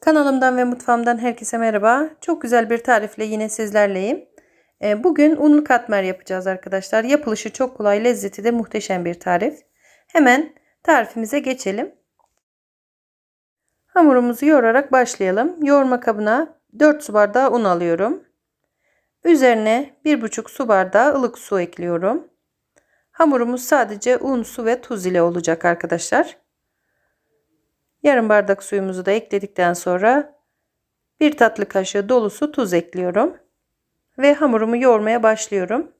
Kanalımdan ve mutfağımdan herkese merhaba. Çok güzel bir tarifle yine sizlerleyim. Ee, Bugün unlu katmer yapacağız arkadaşlar. Yapılışı çok kolay, lezzeti de muhteşem bir tarif. Hemen tarifimize geçelim. Hamurumuzu yoğurarak başlayalım. Yoğurma kabına 4 su bardağı un alıyorum. Üzerine 1,5 su bardağı ılık su ekliyorum. Hamurumuz sadece un, su ve tuz ile olacak arkadaşlar. Yarım bardak suyumuzu da ekledikten sonra bir tatlı kaşığı dolusu tuz ekliyorum. Ve hamurumu yoğurmaya başlıyorum.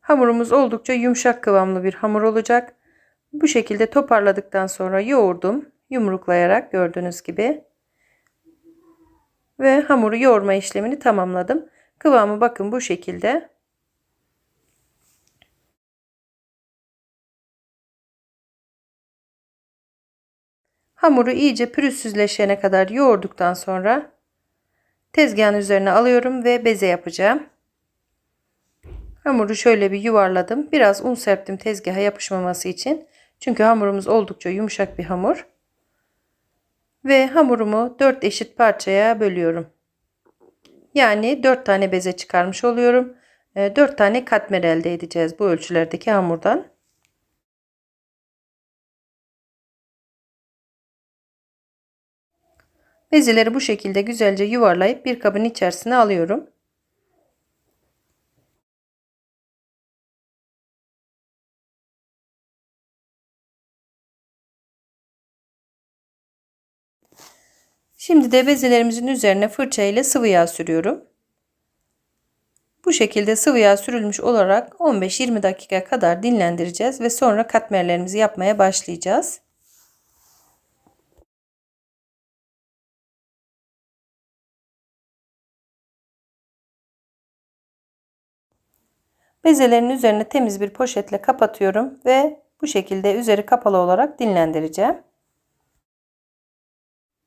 Hamurumuz oldukça yumuşak kıvamlı bir hamur olacak. Bu şekilde toparladıktan sonra yoğurdum. Yumruklayarak gördüğünüz gibi. Ve hamuru yoğurma işlemini tamamladım. Kıvamı bakın bu şekilde. Hamuru iyice pürüzsüzleşene kadar yoğurduktan sonra tezgahın üzerine alıyorum ve beze yapacağım. Hamuru şöyle bir yuvarladım. Biraz un serptim tezgaha yapışmaması için. Çünkü hamurumuz oldukça yumuşak bir hamur. Ve hamurumu 4 eşit parçaya bölüyorum. Yani 4 tane beze çıkarmış oluyorum. 4 ee, tane katmer elde edeceğiz bu ölçülerdeki hamurdan. Bezeleri bu şekilde güzelce yuvarlayıp bir kabın içerisine alıyorum. Şimdi de bezelerimizin üzerine fırça ile sıvı yağ sürüyorum. Bu şekilde sıvı yağ sürülmüş olarak 15-20 dakika kadar dinlendireceğiz ve sonra katmerlerimizi yapmaya başlayacağız. Bezelerin üzerine temiz bir poşetle kapatıyorum ve bu şekilde üzeri kapalı olarak dinlendireceğim.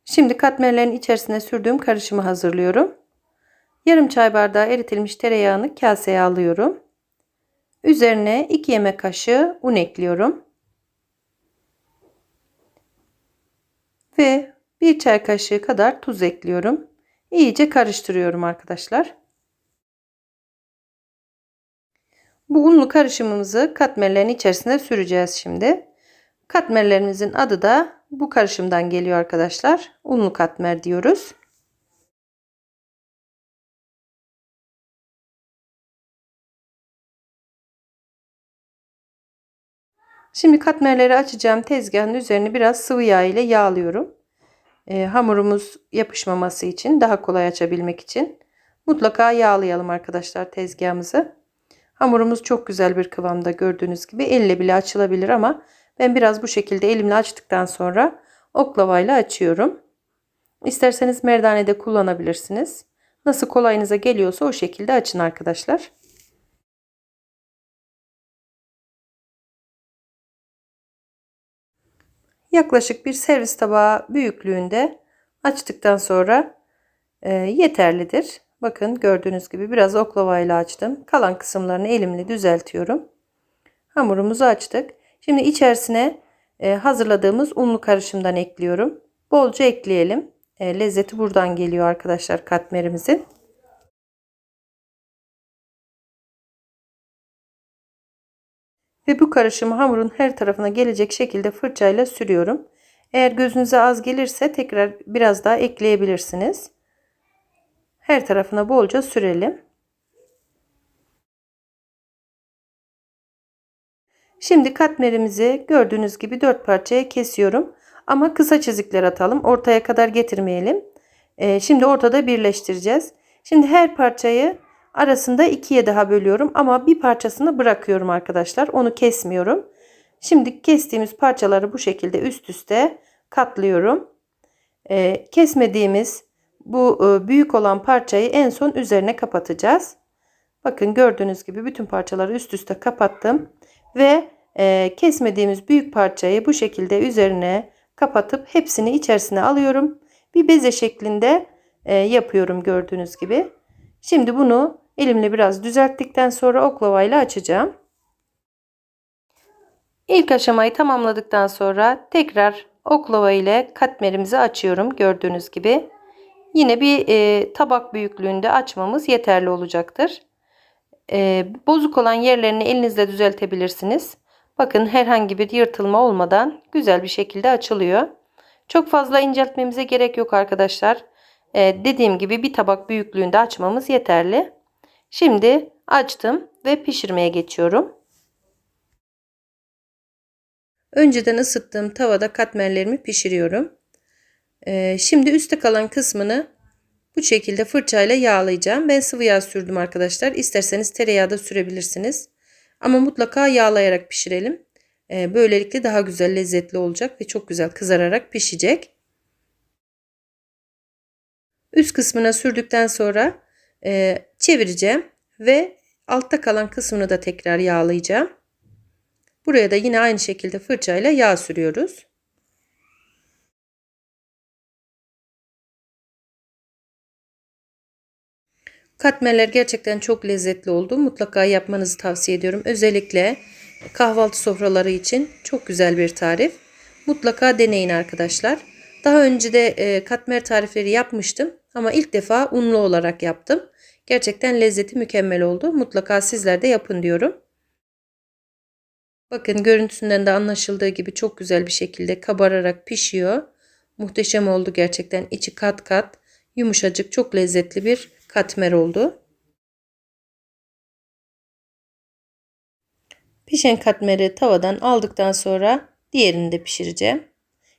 Şimdi katmerlerin içerisine sürdüğüm karışımı hazırlıyorum. Yarım çay bardağı eritilmiş tereyağını kaseye alıyorum. Üzerine 2 yemek kaşığı un ekliyorum. Ve 1 çay kaşığı kadar tuz ekliyorum. İyice karıştırıyorum arkadaşlar. Bu unlu karışımımızı katmerlerin içerisine süreceğiz şimdi. Katmerlerimizin adı da bu karışımdan geliyor arkadaşlar. Unlu katmer diyoruz. Şimdi katmerleri açacağım tezgahın üzerini biraz sıvı yağ ile yağlıyorum. E, hamurumuz yapışmaması için daha kolay açabilmek için mutlaka yağlayalım arkadaşlar tezgahımızı. Hamurumuz çok güzel bir kıvamda gördüğünüz gibi elle bile açılabilir ama ben biraz bu şekilde elimle açtıktan sonra oklavayla açıyorum. İsterseniz merdane de kullanabilirsiniz. Nasıl kolayınıza geliyorsa o şekilde açın arkadaşlar. Yaklaşık bir servis tabağı büyüklüğünde açtıktan sonra e, yeterlidir. Bakın gördüğünüz gibi biraz oklavayla açtım. Kalan kısımlarını elimle düzeltiyorum. Hamurumuzu açtık. Şimdi içerisine e, hazırladığımız unlu karışımdan ekliyorum. Bolca ekleyelim. E, lezzeti buradan geliyor arkadaşlar katmerimizin. Ve bu karışımı hamurun her tarafına gelecek şekilde fırçayla sürüyorum. Eğer gözünüze az gelirse tekrar biraz daha ekleyebilirsiniz. Her tarafına bolca sürelim. Şimdi katmerimizi gördüğünüz gibi dört parçaya kesiyorum. Ama kısa çizikler atalım. Ortaya kadar getirmeyelim. Ee, şimdi ortada birleştireceğiz. Şimdi her parçayı arasında ikiye daha bölüyorum. Ama bir parçasını bırakıyorum arkadaşlar. Onu kesmiyorum. Şimdi kestiğimiz parçaları bu şekilde üst üste katlıyorum. Ee, kesmediğimiz bu e, büyük olan parçayı en son üzerine kapatacağız. Bakın gördüğünüz gibi bütün parçaları üst üste kapattım. Ve e, kesmediğimiz büyük parçayı bu şekilde üzerine kapatıp hepsini içerisine alıyorum. Bir beze şeklinde e, yapıyorum gördüğünüz gibi. Şimdi bunu elimle biraz düzelttikten sonra oklavayla açacağım. İlk aşamayı tamamladıktan sonra tekrar oklava ile katmerimizi açıyorum gördüğünüz gibi. Yine bir e, tabak büyüklüğünde açmamız yeterli olacaktır. E, bozuk olan yerlerini elinizle düzeltebilirsiniz. Bakın herhangi bir yırtılma olmadan güzel bir şekilde açılıyor. Çok fazla inceltmemize gerek yok arkadaşlar. E, dediğim gibi bir tabak büyüklüğünde açmamız yeterli. Şimdi açtım ve pişirmeye geçiyorum. Önceden ısıttığım tavada katmerlerimi pişiriyorum. Ee, şimdi üstte kalan kısmını bu şekilde fırçayla yağlayacağım. Ben sıvı yağ sürdüm arkadaşlar. İsterseniz tereyağı da sürebilirsiniz. Ama mutlaka yağlayarak pişirelim. Ee, böylelikle daha güzel lezzetli olacak ve çok güzel kızararak pişecek. Üst kısmına sürdükten sonra e, çevireceğim ve altta kalan kısmını da tekrar yağlayacağım. Buraya da yine aynı şekilde fırçayla yağ sürüyoruz. Katmerler gerçekten çok lezzetli oldu. Mutlaka yapmanızı tavsiye ediyorum. Özellikle kahvaltı sofraları için çok güzel bir tarif. Mutlaka deneyin arkadaşlar. Daha önce de e, katmer tarifleri yapmıştım ama ilk defa unlu olarak yaptım. Gerçekten lezzeti mükemmel oldu. Mutlaka sizler de yapın diyorum. Bakın görüntüsünden de anlaşıldığı gibi çok güzel bir şekilde kabararak pişiyor. Muhteşem oldu gerçekten. İçi kat kat yumuşacık çok lezzetli bir katmer oldu. Pişen katmeri tavadan aldıktan sonra diğerini de pişireceğim.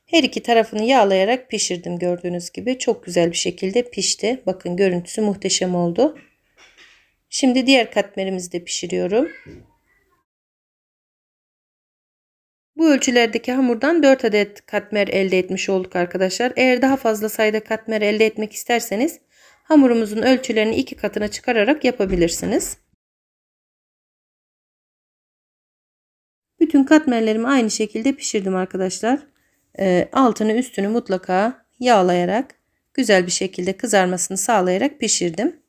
Her iki tarafını yağlayarak pişirdim gördüğünüz gibi. Çok güzel bir şekilde pişti. Bakın görüntüsü muhteşem oldu. Şimdi diğer katmerimizi de pişiriyorum. Bu ölçülerdeki hamurdan 4 adet katmer elde etmiş olduk arkadaşlar. Eğer daha fazla sayıda katmer elde etmek isterseniz hamurumuzun ölçülerini iki katına çıkararak yapabilirsiniz. Bütün katmerlerimi aynı şekilde pişirdim arkadaşlar. Ee, altını üstünü mutlaka yağlayarak güzel bir şekilde kızarmasını sağlayarak pişirdim.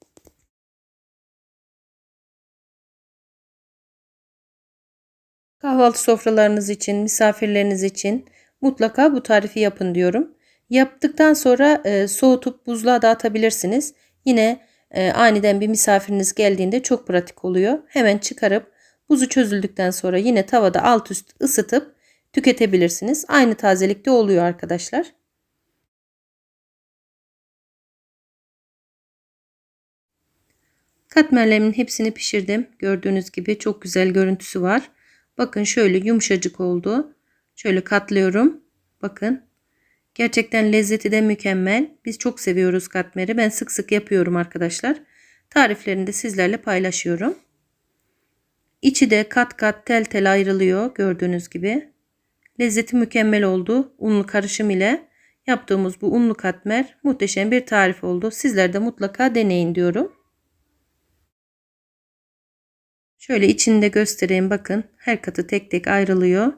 Kahvaltı sofralarınız için, misafirleriniz için mutlaka bu tarifi yapın diyorum. Yaptıktan sonra e, soğutup buzluğa dağıtabilirsiniz. Yine e, aniden bir misafiriniz geldiğinde çok pratik oluyor. Hemen çıkarıp buzu çözüldükten sonra yine tavada alt üst ısıtıp tüketebilirsiniz. Aynı tazelikte oluyor arkadaşlar. Katmerlerimin hepsini pişirdim. Gördüğünüz gibi çok güzel görüntüsü var. Bakın şöyle yumuşacık oldu. Şöyle katlıyorum. Bakın. Gerçekten lezzeti de mükemmel. Biz çok seviyoruz katmeri. Ben sık sık yapıyorum arkadaşlar. Tariflerini de sizlerle paylaşıyorum. İçi de kat kat tel tel ayrılıyor gördüğünüz gibi. Lezzeti mükemmel oldu. Unlu karışım ile yaptığımız bu unlu katmer muhteşem bir tarif oldu. Sizler de mutlaka deneyin diyorum. Şöyle içinde göstereyim bakın. Her katı tek tek ayrılıyor.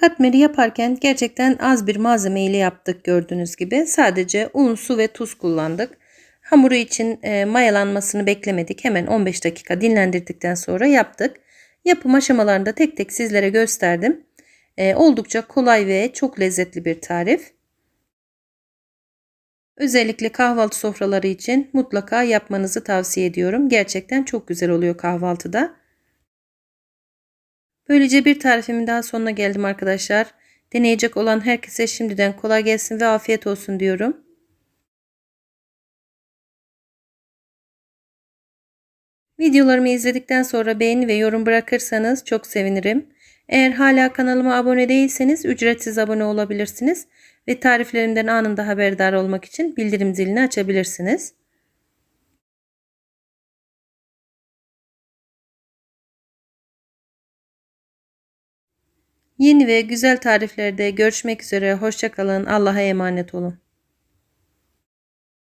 Katmeri yaparken gerçekten az bir malzeme ile yaptık gördüğünüz gibi. Sadece un, su ve tuz kullandık. Hamuru için e, mayalanmasını beklemedik. Hemen 15 dakika dinlendirdikten sonra yaptık. Yapım aşamalarında tek tek sizlere gösterdim. E, oldukça kolay ve çok lezzetli bir tarif. Özellikle kahvaltı sofraları için mutlaka yapmanızı tavsiye ediyorum. Gerçekten çok güzel oluyor kahvaltıda. Böylece bir tarifimin daha sonuna geldim arkadaşlar. Deneyecek olan herkese şimdiden kolay gelsin ve afiyet olsun diyorum. Videolarımı izledikten sonra beğeni ve yorum bırakırsanız çok sevinirim. Eğer hala kanalıma abone değilseniz ücretsiz abone olabilirsiniz ve tariflerimden anında haberdar olmak için bildirim zilini açabilirsiniz. Yeni ve güzel tariflerde görüşmek üzere. Hoşçakalın. Allah'a emanet olun.